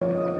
เ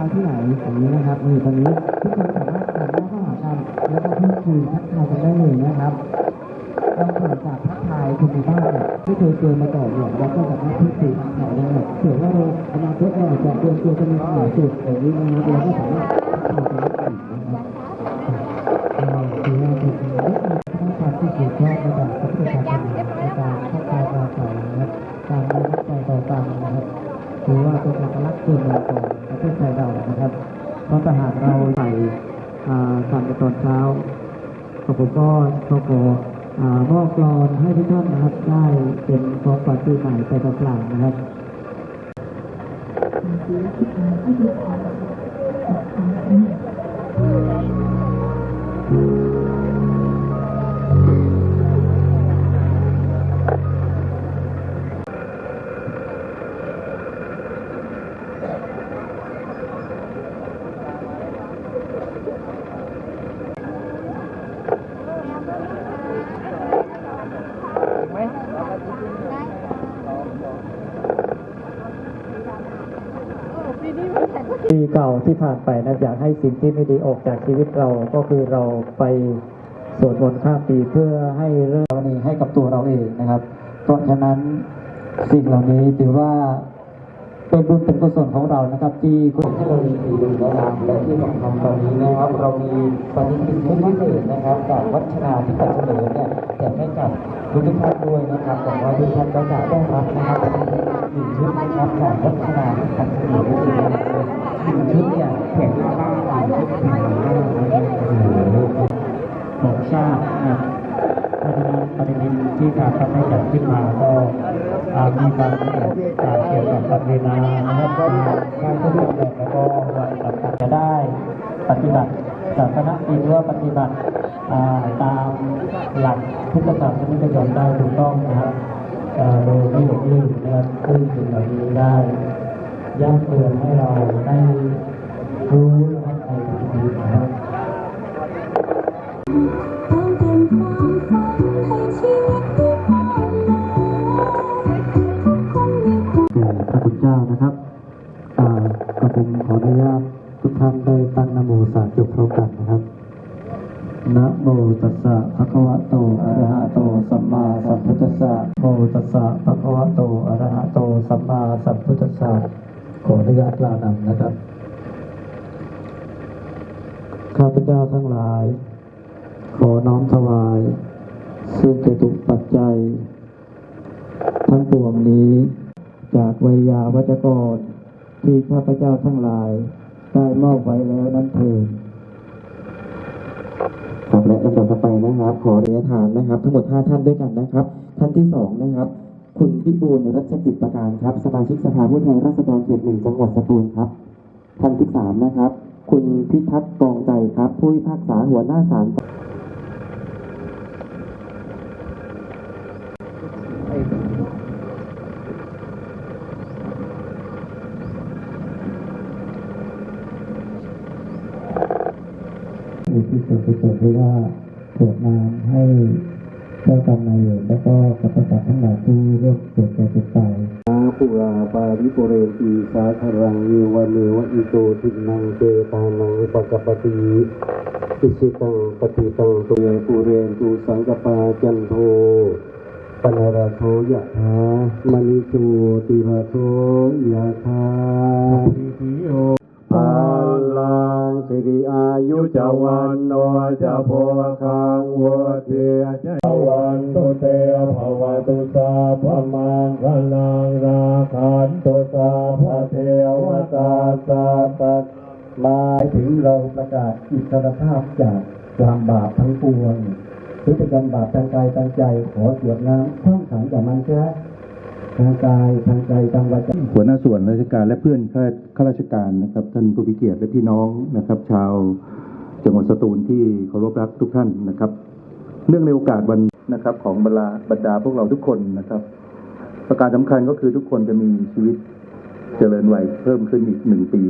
ช้าที่ไหนอย่างนี้นะครับนี่ตอนนี้ทุกคนสามารถสามารถเข้าหากันแล้วก็พูดคุยทักทายกันได้เลยนะครับเราเกิดจากทักทายคนในบ้านเนี่ยที่เคยเจอมาก่อนเนี่ยเราก็สามารถพูดคุยทักทายได้เผื่อว่าเราอนาคตเราจะเตรียมตัวจะมีปัญหาสุดอย่างนี้นะครับเราก็สามารถทักทายกันได้ กับผมก็ขอขอมอบกลอนให้ทุกท่านนะครับได้เป็นของขวัญปีใหม่ไปเปล่าๆนะครับ เก่าที่ผ่านไปนะอยากให้สิ่งที่ไม่ดีออกจากชีวิตเราก็คือเราไปสวดมนต์ข้ามปีเพื่อให้เรื่องนี้ให้กับตัวเราเองนะครับ เพราะฉะนั้นสิ่งเหล่านี้ถือว่าเป็นบุญเป็นกุศลของเรานะครับ ที่คุณให้เรามีสีดูนะครับและที่สำคัญตอนนี้นะครับเรามีปฏิทินชุดพิเศษนะครับจากวัฒนาที่ปัจจุบันเนี่ยแจกให้กับทุกท่านด้วยนะครับหวังว่าทุกท่านก็จะได้รับนะครับปฏิทินหนึ่งชุดนะครับจากวัฒนาที่ปัจจุบันด้วยนะครับ หนึ่งชุดเนี่ยแข่งด้วยผ้าลายชุดสีของชาตินะครับเพราะฉะนั้นปฏิทินที่ทางทำให้จัดขึ้นมาก็มีการกำหนดการเกี่ยวกับวันเวลานะครับก็การสะดวกแบบแล้วก็วันสำคัญจะได้ปฏิบัติศาสนกิจว่าปฏิบัติตามหลักพุทธศาสนิกชนได้ถูกต้องนะครับโดยไม่หลงลืมนะครับซึ่งสิ่งเหล่านี้ได้ ย่ำเตือนให้เราได้รู้นะครับในชีวิตนะครับเติมเต็มความฝันให้นมาคงมีความแก่พระคุณเจ้านะครับอ่าก็เป็นขออนุญาตทุกท่านได้ตั้งนะโมสามจบพร้อมกันนะครับนะโมตัสสะภะคะวะโตอะระหะโตสัมมาสัมพุทธัสสะโมตัสสะภะคะวะโตอะระหะโตสัมมาสัมพุทธัสสะ ขออนุญาตกล่าวนำนะครับ ข้าพเจ้าทั้งหลาย ขอน้อมถวาย ซึ่งจะตุปัจจัย ทั้งปวงนี้จากวิยาวัจกร ที่ข้าพเจ้าทั้งหลาย ได้มอบไว้แล้วนั้นเถิดครับและลำดับต่อไปนะครับ ขอเรียนทานนะครับ ทั้งหมด5ท่านด้วยกันนะครับ ท่านที่2นะครับ คุณพิบูลรัชกิจประการครับ สมาชิกสภาผู้แทนราษฎรเขตหนึ่งจังหวัดสตูลครับท่านที่3นะครับ คุณพิทักษ์กองใจครับ ผู้พิพากษาหัวหน้าศาลอุทิศส่วนกุศลหรือว่าตรวจน้ำให้ เจ้ากรรมนายเวรและก็สรรพสัตว์ทั้งหลายที่ร่วมเกิดแก่เจ็บตายอาปุราปาริปุเรนตีสาคารังเยวะเมวะอิโตทินังเจตานังอุปกปปติอิสิตังปฏิตังตุเยปุเรนตูสังกปาจันโทปนารโทยะธามณิจูติระโทยะธาภาลังสิริอายุจวันโนจะโพคังวัเทียจะ วันตุเตภวตุสาพมังคลังราคันตุสาพะเทวตาสาปัสมาถึงเราประกาศอิสรภาพจากความบาปทั้งปวงพฤติกรรมบาปทางกายทางใจขอสวดน้ำท่องขังจากมันเถอทางกายทางใจทางวาจาหัวหน้าส่วนราชการและเพื่อนข้าข้าราชการนะครับ ท่านผู้พิเกียรติและพี่น้องนะครับ ชาวจังหวัดสตูลที่เคารพรักทุกท่านนะครับ เนื่องในโอกาสวันนะครับ ของบรรดาบรรดาพวกเราทุกคนนะครับ ประการสำคัญก็คือทุกคนจะมีชีวิตเจริญวัยเพิ่มขึ้นอีกหนึ่งปี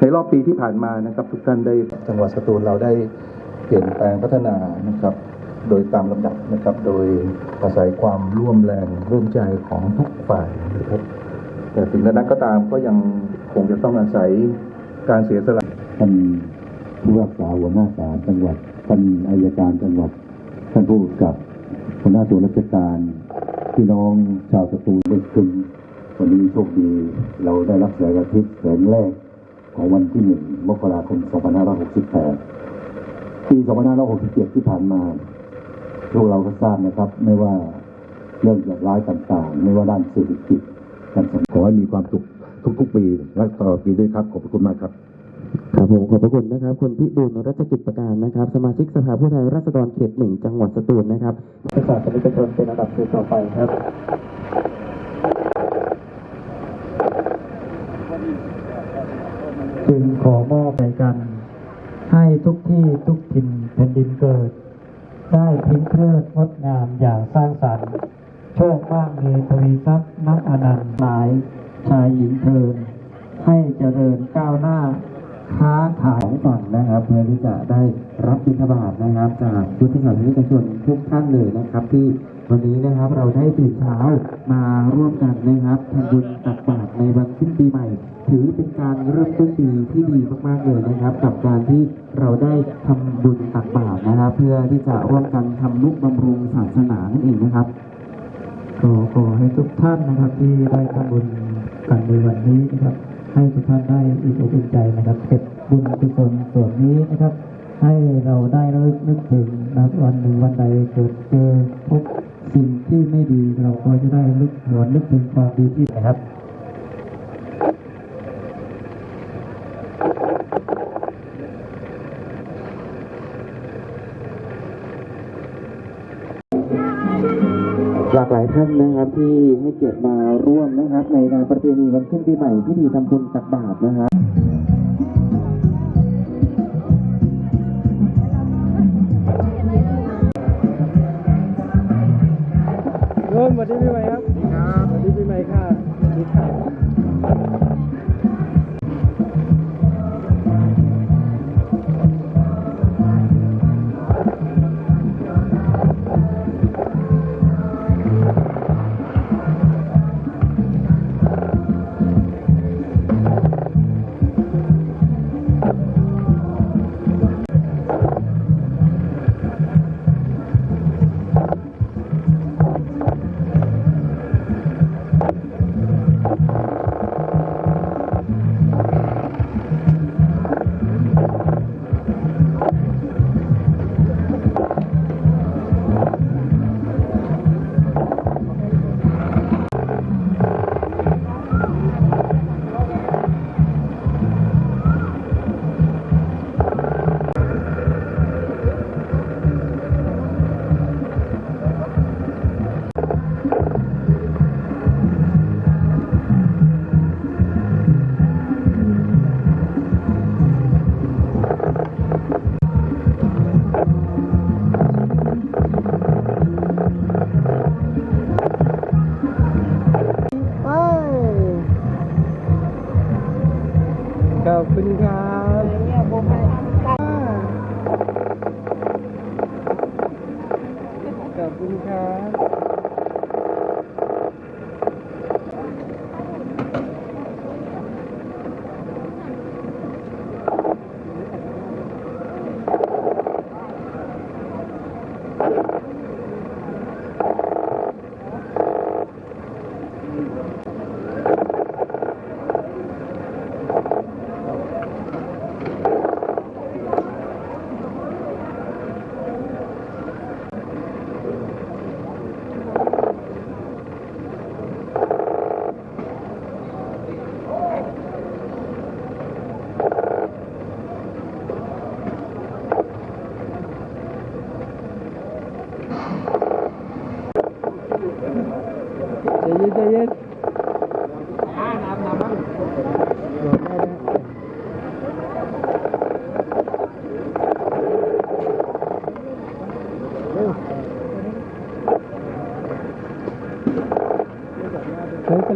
ในรอบปีที่ผ่านมานะครับ ทุกท่านได้จังหวัดสตูลเราได้เปลี่ยนแปลงพัฒนานะครับโดยตามลำดับนะครับ โดยอาศัยความร่วมแรงร่วมใจของทุกฝ่ายนะครับ แต่ถึงกระนั้นก็ตามก็ยังคงจะต้องอาศัยการเสียสละท่าน ผู้รักษาหัวหน้าศาลจังหวัดท่านอายการจังหวัดท่านผู้กับหัวหน้าส่วนราชการพี่น้องชาวสตูลได้คึงวันนี้โชคดี เราได้รับแสงอาทิตย์แสงแรกของวันที่หนึ่งมกราคม 2568 ปี 2567 ที่ผ่านมาพวกเราก็ทราบนะครับ ไม่ว่าเรื่องจากร้ายต่างๆ ไม่ว่าด้านเศรษฐกิจการสังคมขอให้มีความสุขทุกๆปี และตลอดปีด้วยครับ ขอบคุณมากครับ ครับผมขอบพระคุณนะครับคุณพิบูลรัชกิจประการนะครับ สมาชิกสภาผู้แทนราษฎรเขตหนึ่งจังหวัดสตูลนะครับพุทธศาสนิกชนเป็นอันดับต่อไปครับจึงขอมอบในกัน ให้ทุกที่ทุกถิ่นแผ่นดินเกิด ได้ทิ้งเพลิดงดงามอย่างสร้างสรรค์โชคมากมีทวีทรัพย์นักอนันต์หมายชายหญิงเทินให้เจริญก้าวหน้า ค้าขายของฝั่งนะครับ เพื่อที่จะได้รับบิณฑบาตนะครับ จากพุทธศาสนิกชนทุกท่านเลยนะครับ ที่วันนี้นะครับเราได้ตื่นเช้ามาร่วมกันนะครับทำบุญตักบาตรในวันขึ้นปีใหม่ ถือเป็นการเริ่มต้นปีที่ดีมากๆเลยนะครับ กับการที่เราได้ทำบุญตักบาตรนะครับ เพื่อที่จะร่วมกันทำนุกบำรุงศาสนานั่นเองนะครับขอขอให้ทุกท่านนะครับที่ได้ทำบุญกันในวันนี้นะครับ ให้ทุกท่านได้อิ่มอกอิ่มใจนะครับเก็บบุญกุศลส่วนนี้นะครับ ให้เราได้ระลึกนึกถึงนะวันหนึ่งวันใดเกิดเจอพบสิ่งที่ไม่ดีเราก็จะได้ลึกหวนลึกถึงความดีที่นะครับากหลายท่านนะครับ ที่ให้เกียรติมาร่วมนะครับ ในงานประเพณีวันขึ้นปีใหม่พิธีทำบุญตักบาทนะครับเริ่มวันที่ปีใหม่ครับสวัสดีครับวันที่ปีใหม่ค่ะสวัสดีค่ะ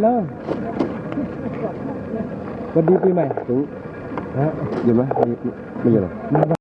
เฮ้ยไปเลย